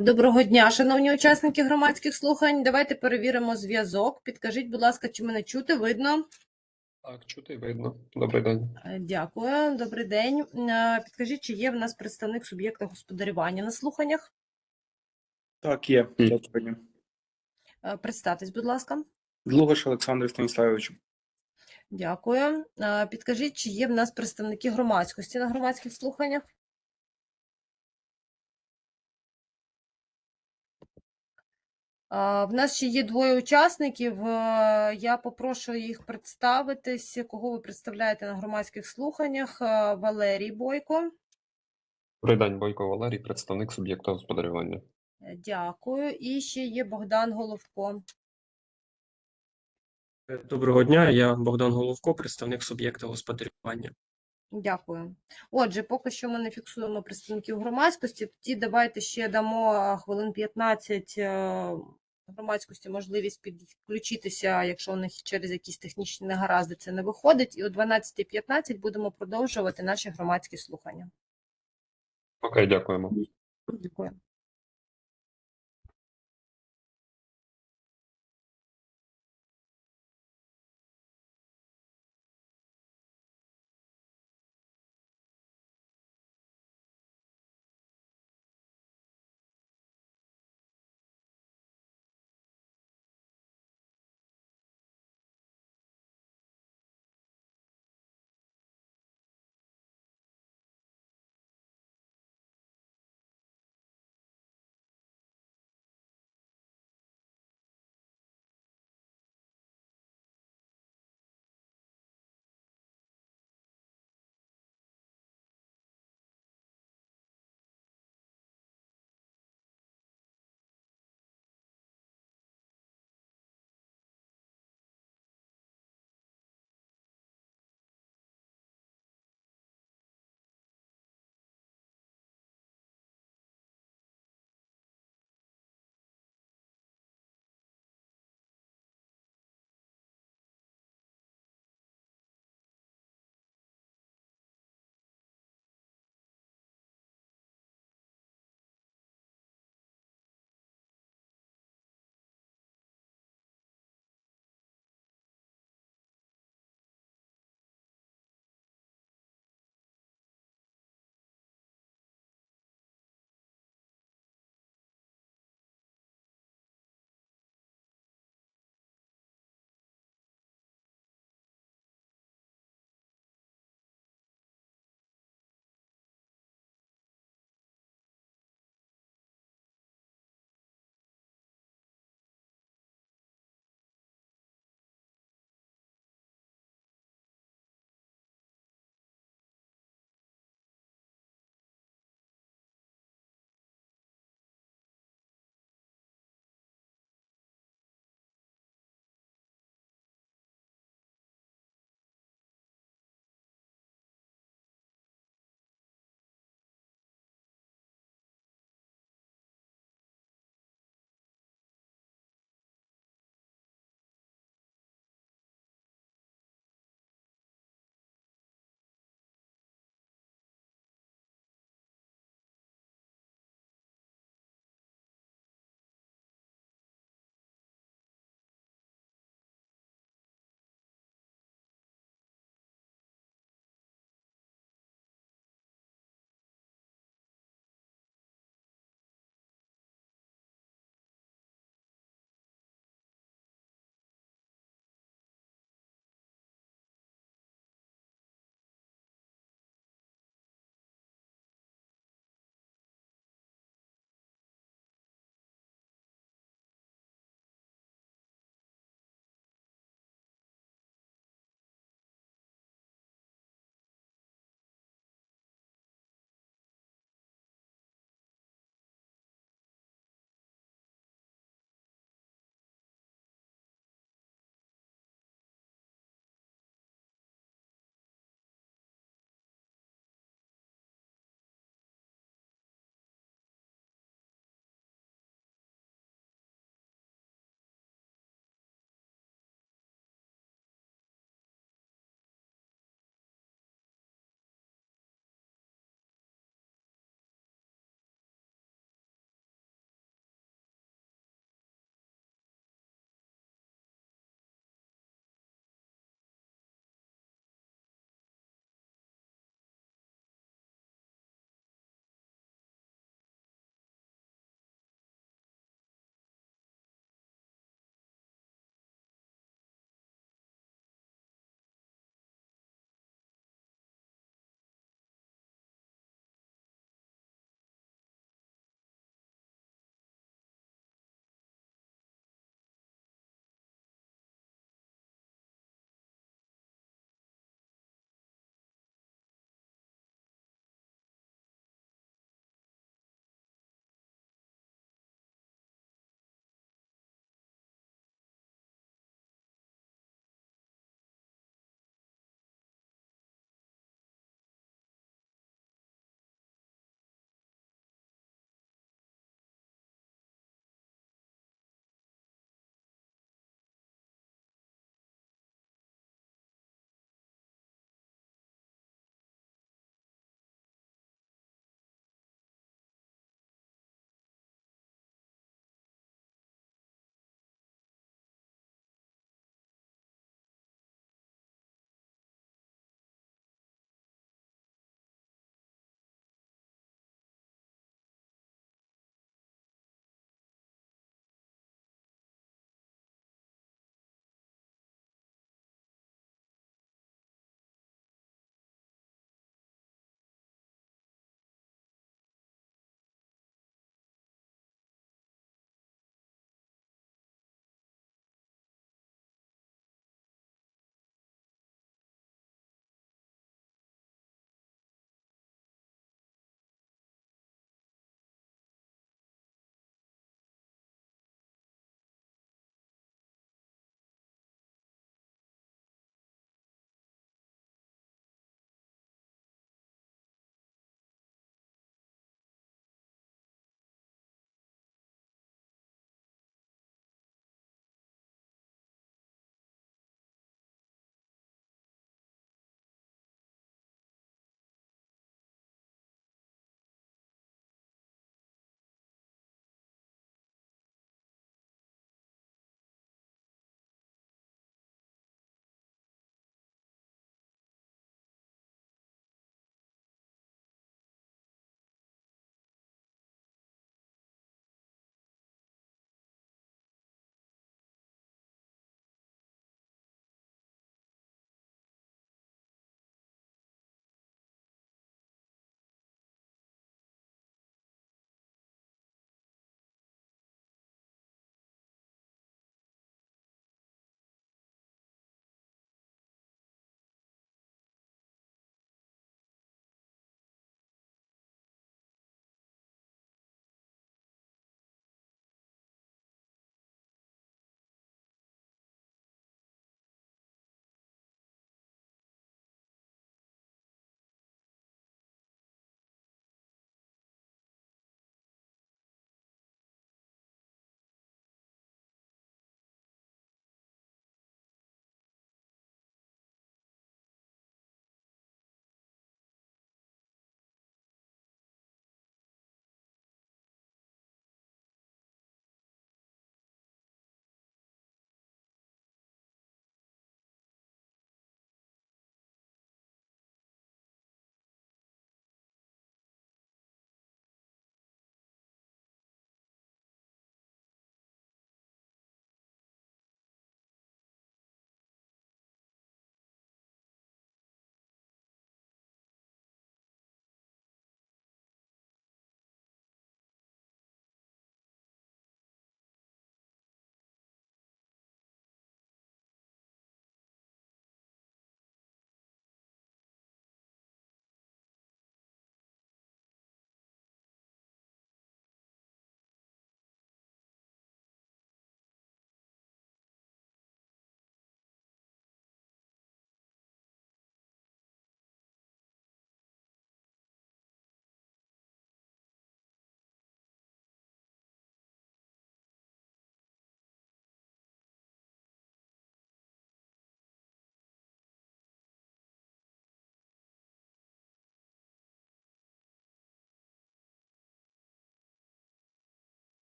Доброго дня, шановні учасники громадських слухань. Давайте перевіримо зв'язок. Підкажіть, будь ласка, чи мене чути, видно? Так, чути видно. Добрий день. Е, Дякую, добрий день. Е, Підкажіть, чи є в нас представник суб'єкта господарювання на слуханнях? Так, є. Дякую. Е, Представтесь, будь ласка. Длугаш Олександр Станіславович. Дякую. Підкажіть, чи є в нас представники громадськості на громадських слуханнях? В нас ще є двоє учасників. Е, Я попрошу їх представитись. Кого ви представляєте на громадських слуханнях? Е, Валерій Бойко. Добрий день, Бойко Валерій, представник суб'єкта господарювання. Е, Дякую. І ще є Богдан Головко. Доброго дня, я Богдан Головко, представник суб'єкта господарювання. Дякую. Отже, поки що ми не фіксуємо представників громадськості. Тоді давайте ще дамо хвилин 15 е, громадськості можливість підключитися, якщо у них через якісь технічні негаразди це не виходить. І о 12.15 будемо продовжувати наші громадські слухання. Окей, дякуємо. Дякую.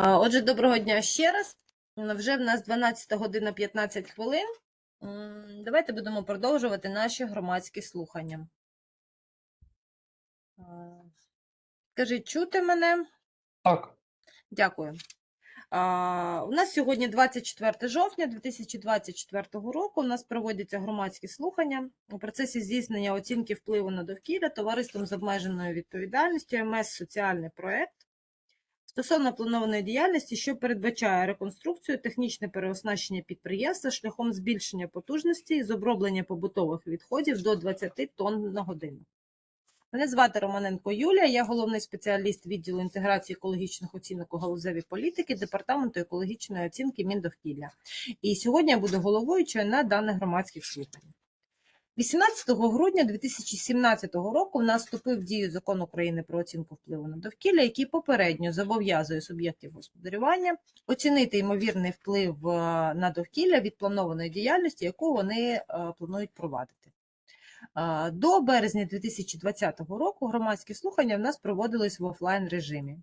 Отже, доброго дня ще раз. Вже в нас 12 година 15 хвилин. Давайте будемо продовжувати наші громадські слухання. Скажіть, чути мене? Так, Дякую. А, у нас сьогодні 24 жовтня 2024 року. У нас проводяться громадські слухання у процесі здійснення оцінки впливу на довкілля товариством з обмеженою відповідальністю МС Соціальний проект стосовно планованої діяльності, що передбачає реконструкцію, технічне переоснащення підприємства шляхом збільшення потужності з оброблення побутових відходів до 20 тонн на годину. Мене звати Романенко Юлія, я головний спеціаліст відділу інтеграції екологічних оцінок у галузевій політики Департаменту екологічної оцінки Міндовкілля. І сьогодні я буду головуючою на даних громадських слуханнях. 18 грудня 2017 року в нас вступив в дію закон України про оцінку впливу на довкілля, який попередньо зобов'язує суб'єктів господарювання оцінити ймовірний вплив е, на довкілля від планованої діяльності, яку вони е, планують провадити. До березня 2020 року громадські слухання в нас проводились в офлайн режимі.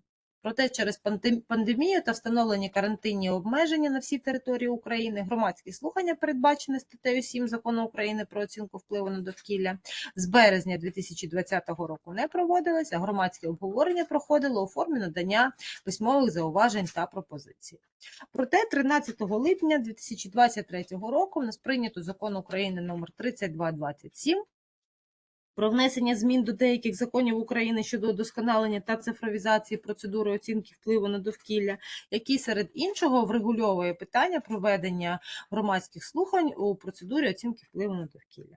Проте через пандемію та встановлені карантинні обмеження на всій території України громадські слухання, передбачені статтею 7 Закону України про оцінку впливу на довкілля, з березня 2020 року не проводились, а громадське обговорення проходило у формі надання письмових зауважень та пропозицій. Проте 13 липня 2023 року в нас прийнято закон України номер 3227 про внесення змін до деяких законів України щодо удосконалення та цифровізації процедури оцінки впливу на довкілля, який серед іншого врегульовує питання проведення громадських слухань у процедурі оцінки впливу на довкілля.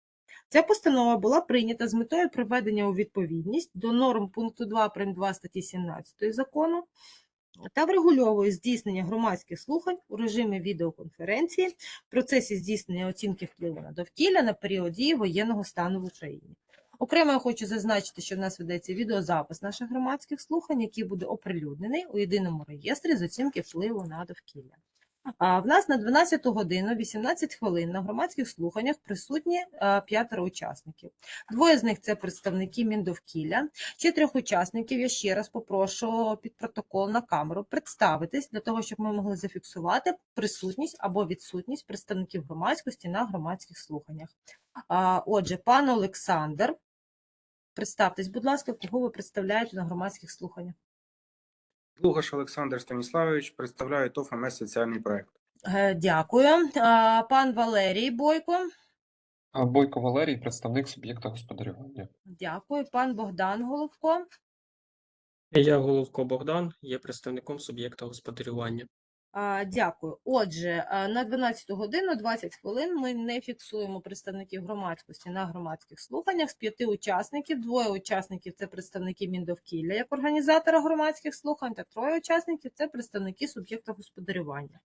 Ця постанова була прийнята з метою приведення у відповідність до норм пункту 2 прим. 2 статті 17 закону та врегульовує здійснення громадських слухань у режимі відеоконференції в процесі здійснення оцінки впливу на довкілля на період дії воєнного стану в Україні. Окремо я хочу зазначити, що в нас ведеться відеозапис наших громадських слухань, який буде оприлюднений у єдиному реєстрі з оцінки впливу на довкілля. В нас на 12 годину 18 хвилин на громадських слуханнях присутні е, п'ятеро учасників. Двоє з них це представники Міндовкілля. Ще трьох учасників я ще раз попрошу під протокол на камеру представитись для того, щоб ми могли зафіксувати присутність або відсутність представників громадськості на громадських слуханнях. Отже, пан Олександр, представтесь, будь ласка, кого ви представляєте на громадських слуханнях? Лугаш Олександр Станіславович, представляю ТОВ МС Соціальний проект. Е, Дякую. Пан Валерій Бойко. Бойко Валерій, представник суб'єкта господарювання. Дякую. Пан Богдан Головко. Я Головко Богдан, є представником суб'єкта господарювання. Дякую. Отже, на 12 годину 20 хвилин ми не фіксуємо представників громадськості на громадських слуханнях. З п'яти учасників, двоє учасників це представники Міндовкілля як організатора громадських слухань, та троє учасників це представники суб'єкта господарювання.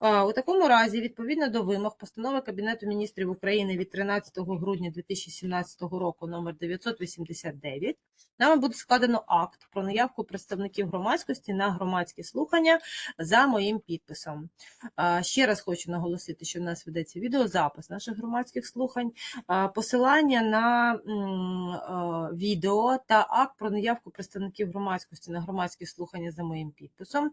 У такому разі, відповідно до вимог постанови Кабінету міністрів України від 13 грудня 2017 року номер 989, нами буде складено акт про наявку представників громадськості на громадські слухання за моїм підписом. Ще раз хочу наголосити, що в нас ведеться відеозапис наших громадських слухань, посилання на відео та акт про наявку представників громадськості на громадські слухання за моїм підписом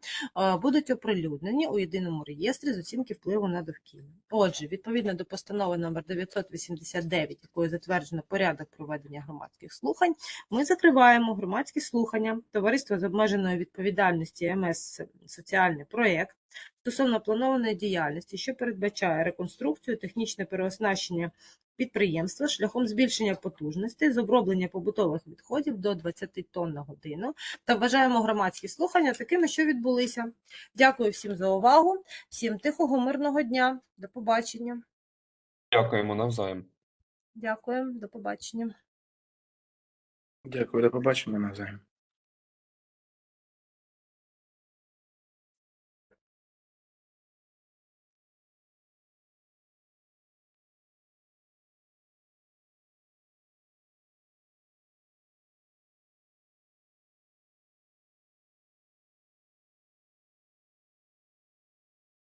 будуть оприлюднені у єдиному реєстрі з оцінки впливу на довкілля. Отже, відповідно до постанови номер 989, якою затверджено порядок проведення громадських слухань, ми закриваємо громадські слухання Товариства з обмеженою відповідальності МС Соціальний проєкт стосовно планованої діяльності, що передбачає реконструкцію, технічне переоснащення підприємства шляхом збільшення потужностей з оброблення побутових відходів до 20 тонн на годину та вважаємо громадські слухання такими, що відбулися. Дякую всім за увагу, всім тихого, мирного дня. До побачення. Дякуємо навзаєм. Дякую, до побачення. Дякую, до побачення навзаєм.